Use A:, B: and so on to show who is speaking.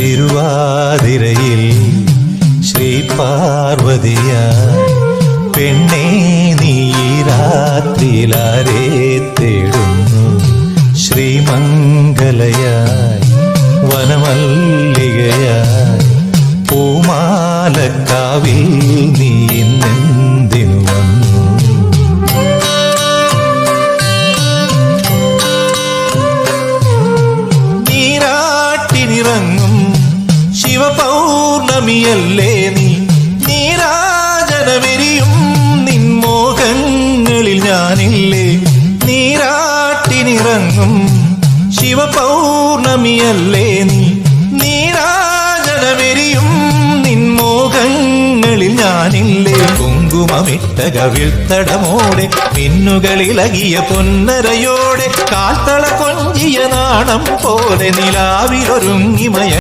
A: തിരുവാതിരയിൽ ശ്രീ പാർവതിയ പെണ്ണേ നീ രാത്രിയിലാരേ തേടുന്നു. ശ്രീമംഗലയായി വനമല്ലികയായി പൂമാലക്കാവിൽ നീ ശിവപൗർണമിയല്ലേ നീ? നീരാജനമെരിയും നിൻമോഹങ്ങളിൽ ഞാനില്ലേ? നീരാട്ടിനിറങ്ങും ശിവപൗർണമിയല്ലേ നീ? നീരാജനമെരിയും നിൻമോഹങ്ങളിൽ ഞാനില്ലേ? കുങ്കുമമിട്ട കവിൾത്തടമോടെ മിന്നുകളിളകിയ പൊന്നരയോടെ കാത്തള കൊഞ്ചിയ നാണം പോലെ നിലാവിലൊരുങ്ങിമയ